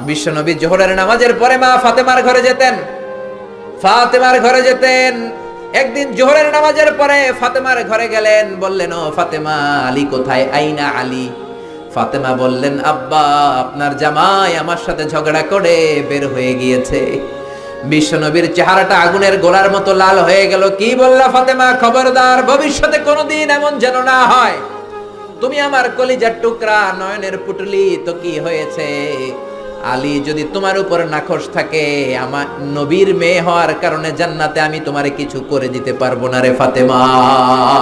বিশ্বনবী জোহরের নামাজের পরে মা ফাতেমার ঘরে যেতেন। ফাতেমার ঘরে যেতেন। একদিন জোহরের নামাজের পরে ফাতেমার ঘরে গেলেন, বললেন, ও ফাতেমা, আলী কোথায়? আইনা আলী? ফাতেমা বললেন, আব্বা, আপনার জামাই আমার সাথে ঝগড়া করে বের হয়ে গিয়েছে। বিশ্বনবীর চেহারাটা আগুনের গোলার মতো লাল হয়ে গেল। কি বললা ফাতেমা? খবরদার, ভবিষ্যতে কোনোদিন এমন যেন না হয়। তুমি আমার কলিজার টুকরা, নয়নের পুটলি, তো কি হয়েছে? আলী যদি তোমার উপর নাখোশ থাকে, আমার নবীর মেয়ে হওয়ার কারণে জান্নাতে আমি তোমারে কিছু করে দিতে পারব না রে ফাতেমা।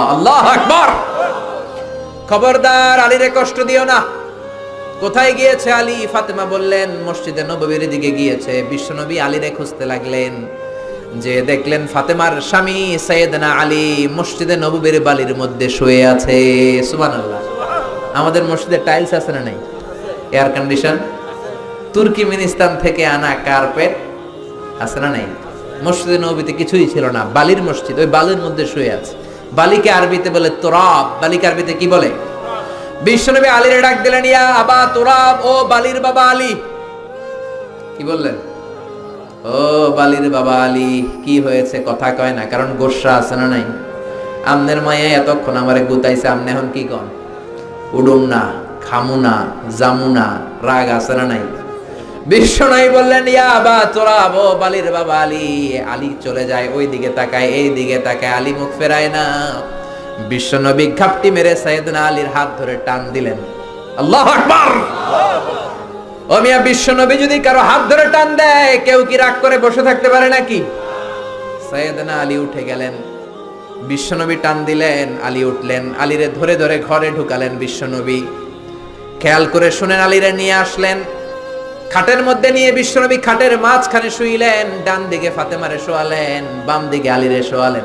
আল্লাহ খবরদার আলীরে কষ্ট দিও না। কোথায় গিয়েছে আলী? ফাতেমা বললেন, মসজিদে নববীর দিকে গিয়েছে। বিশ্বনবী আলীরে খুঁজতে লাগলেন। যে দেখলেন ফাতেমার স্বামী সৈয়দনা আলী মসজিদে নববীর বালির মধ্যে শুয়ে আছে। সুবহানাল্লাহ। আমাদের মসজিদে টাইলস আছে না নাই? Air condition? তুর্কিমিনিস্তান থেকে আনা কার্পেট আছে না নাই? মসজিদে নবীতে কিছুই ছিল না। বালির মসজিদ, ওই বালির মধ্যে শুয়ে আছে। বালিকে আরবিতে বলে তোরাব। বালিকে আরবিতে কি বলে? বিশ্বনবী আলীর ডাক দিলেন, ইয়া আবা তোরাব, ও বালির বাবা আলী। কি বললেন? ও বালির বাবা আলী, কি হয়েছে কথা কয় না, কারণ গোসা আছে না নাই? আমনের মায়ে এতক্ষণ আমারে গুতাইছে, আমনে এখন কি কন? উডুম না, খামু না, জামু না, রাগ আছে না নাই? বিশ্ব নাই বললেন, ইয়া বা তোরা, ও বালির বাবা আলী। আলী চলে যায় ওই দিকে তাকায় এই দিকে তাকায়, আলী মুখ ফেরায় না। বিশ্ব নবী ঘাপটি মেরে সাইয়েদনা আলীর হাত ধরে টান দিলেন। আল্লাহ আকবার! ও মিয়া বিশ্ব নবী যদি কারও হাত ধরে টান দেয়, কেউ কি রাগ করে বসে থাকতে পারে নাকি? সৈয়দনা আলী উঠে গেলেন। বিশ্বনবী টান দিলেন, আলী উঠলেন, আলীরে ধরে ধরে ঘরে ঢুকালেন বিশ্বনবী খেয়াল করে শুনেন, আলীরে নিয়ে আসলেন। খাটের মধ্যে নিয়ে বিশ্বনবী খাটের মাঝখানে শুইলেন ডান দিকে ফাতেমারে শোয়ালেন বাম দিকে আলীরে শোয়ালেন।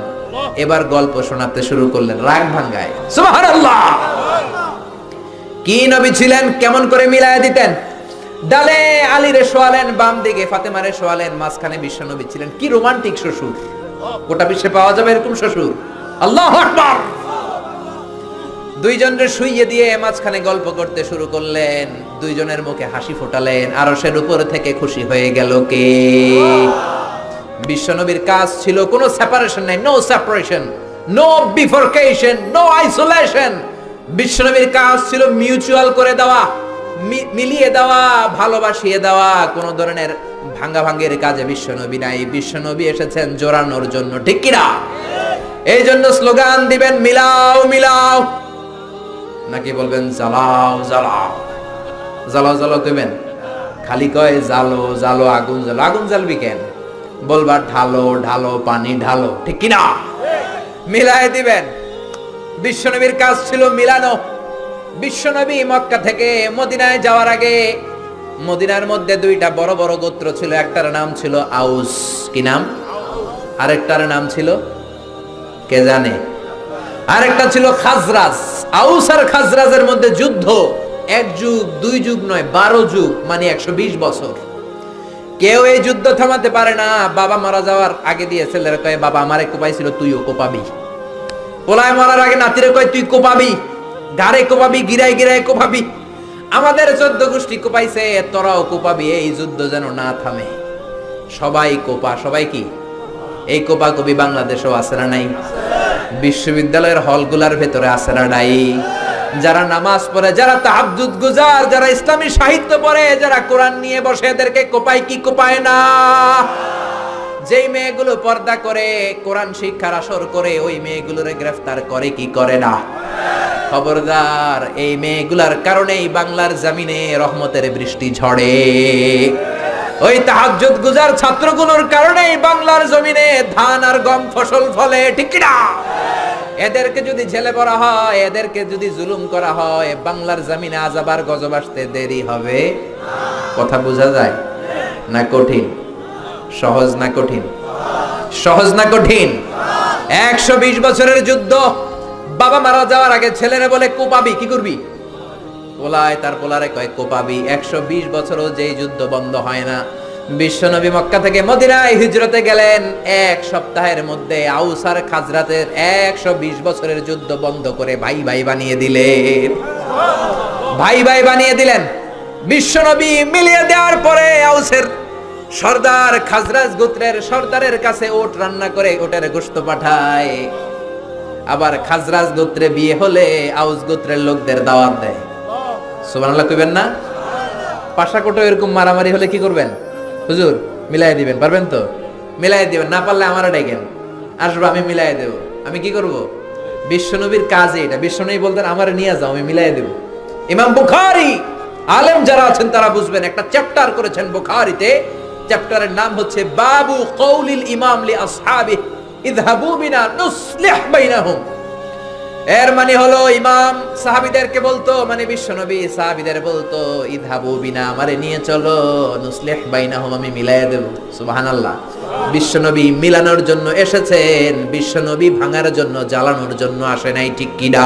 এবার গল্প শোনাতে শুরু করলেন রাগ ভাঙ্গায়। সুবহানাল্লাহ! কি নবী ছিলেন কেমন করে মিলায় দিতেন? ডালে আলীরে শোয়ালেন বাম দিকে ফাতেমারে শোয়ালেন মাঝখানে বিশ্বনবী ছিলেন। কি রোমান্টিক শ্বশুর। গোটা বিশ্বে পাওয়া যাবে এরকম শ্বশুর। আল্লাহ আকবার! দুইজনের শুইয়ে দিয়ে মাঝখানে গল্প করতে শুরু করলেন। দুইজনের মুখে হাসি ফোটালেন। আরশের উপর থেকে খুশি হয়ে গেল কে? বিশ্বনবীর কাজ ছিল কোনো সেপারেশন নাই no separation no bifurcation no isolation বিশ্বনবীর কাজ ছিল মিউচুয়াল করে দেওয়া মিলিয়ে দেওয়া, ভালোবাসিয়ে দেওয়া। কোন ধরনের ভাঙ্গা ভাঙ্গের কাজে বিশ্বনবী নাই। বিশ্বনবী এসেছেন জোরানোর জন্য, ঠিক কিনা? এই জন্য স্লোগান দিবেন, মিলাও মিলাও। নাকি বলবেন, জ্বালাও জ্বালাও। জ্বালাও জ্বালাও দেবেন? খালি কয় জালো জালো আগুন জ্বালো। আগুন জ্বালবি কেন? বলবা ঢালো ঢালো, পানি ঢালো। ঠিক কিনা? মিলাই দিবেন। বিশ্বনবীর কাজ ছিল মিলানো। বিশ্বনবী মক্কা থেকে মদিনায় যাওয়ার আগে মদিনার মধ্যে দুইটা বড় বড় গোত্র ছিল। একটার নাম ছিল আউস। কি নাম? আরেকটার নাম ছিল কে জানে? আরেকটা ছিল খাজরাজ। আউস আর খাজরাজের মধ্যে যুদ্ধ এক যুগ, দুই যুগ নয়, বারো যুগ মানে একশো বিশ বছর। কেউ এই যুদ্ধ থামাতে পারে না, বাবা মারা যাওয়ার আগে দিয়ে ছেলেরা কয়ে, বাবা, আমারে কোপাইছিল, তুইও কোপাবি। পোলায় মারার আগে নাতিরে কয়, তুই কোপাবি গাড়ে কোপাবি, গিরায় গিরায় কোপাবি। আমাদের চোদ্দ গোষ্ঠী কোপাইছে, তোরাও কোপাবি, এই যুদ্ধ যেন না থামে। সবাই কোপা, সবাই কি? এই কোপা কবি বাংলাদেশেও আছে না নাই? বিশ্ববিদ্যালয়ের হলগুলার ভেতরে আছে না নাই? যারা নামাজ পড়ে, যারা তাহাজ্জুদ গুজার, যারা ইসলামী সাহিত্য পড়ে, যারা কোরআন নিয়ে বসে, এদেরকে কোপায় কি কোপায় না? যেই মেয়েগুলো পর্দা করে, কোরআন শিক্ষার আসর করে, ওই মেয়েগুলোরে গ্রেফতার করে কি করে না? খবরদার, এই মেয়েগুলার কারণেই বাংলার জমিনে রহমতের বৃষ্টি ঝড়ে। ওই তাহাজ্জুদ গুজার ছাত্রগুলোর কারণেই বাংলার জমিনে ধান আর গম ফসল ফলে, ঠিক না এদেরকে যদি ছেলে পড়া হয়, এদেরকে যদি জুলুম করা হয়, বাংলার জমিনে আজাবার গজব আসতে দেরি হবে? কথা বোঝা যায় না কঠিন? সহজ না কঠিন? সহজ না কঠিন? একশো বিশ বছরের যুদ্ধ, বাবা মারা যাওয়ার আগে ছেলেরা বলে কোপাবি কি করবি? পোলায় তার পোলারে কয়, কোপাবি, একশো বিশ বছরও যেই যুদ্ধ বন্ধ হয় না। বিশ্বনবী মক্কা থেকে মদিনায় হিজরতে গেলেন। এক সপ্তাহের মধ্যে আউসার খাজরাতের একশো বিশ বছরের যুদ্ধ বন্ধ করে ভাই ভাই বানিয়ে দিলেন। ভাই ভাই বানিয়ে দিলেন। বিশ্বনবী মিলিয়ে দেওয়ার পরে আউসের সর্দার খাজরাজ গোত্রের সর্দারের কাছে ওট রান্না করে ওটের গোস্ত পাঠায়। আবার খাজরাজ গোত্রে বিয়ে হলে আউস গোত্রের লোকদের দাওয়াত দেয়। সুবহানাল্লাহ কইবেন না? পাশাকোটো এরকম মারামারি হলে কি করবেন? হুজুর মিলাই দিবেন, পারবেন তো? মিলাই দিবেন, না পারলে আমারও ডেকেন আসব, আমি মিলাই দেব। আমি কি করব? বিশ্বনবীর কাজ এটা বিশ্বনবী বলতেন, আমার নিয়ে যাও, আমি মিলাই দেব। ইমাম বুখারী, আলেম যারা আছেন তারা বুঝবেন, একটা চ্যাপ্টার করেছেন বুখারীতে। চ্যাপ্টারের নাম হচ্ছে, বাবু কৌলিল ইমাম লি আসহাবি ইযহাবু বিনা নুসলিহ বাইনাহুম। এর মানে হলো ইমাম সাহাবিদেরকে বলতো মানে বিশ্বনবী সাহাবিদের বলতো ইধাবু বিনা আমারে নিয়ে চলো, নুসলিহ বাইনাহুম, আমি মিলাই দেব। সুবহানাল্লাহ। বিশ্বনবী মিলানোর জন্য এসেছেন বিশ্বনবী ভাঙার জন্য, জ্বালানোর জন্য আসে নাই, ঠিক কিনা?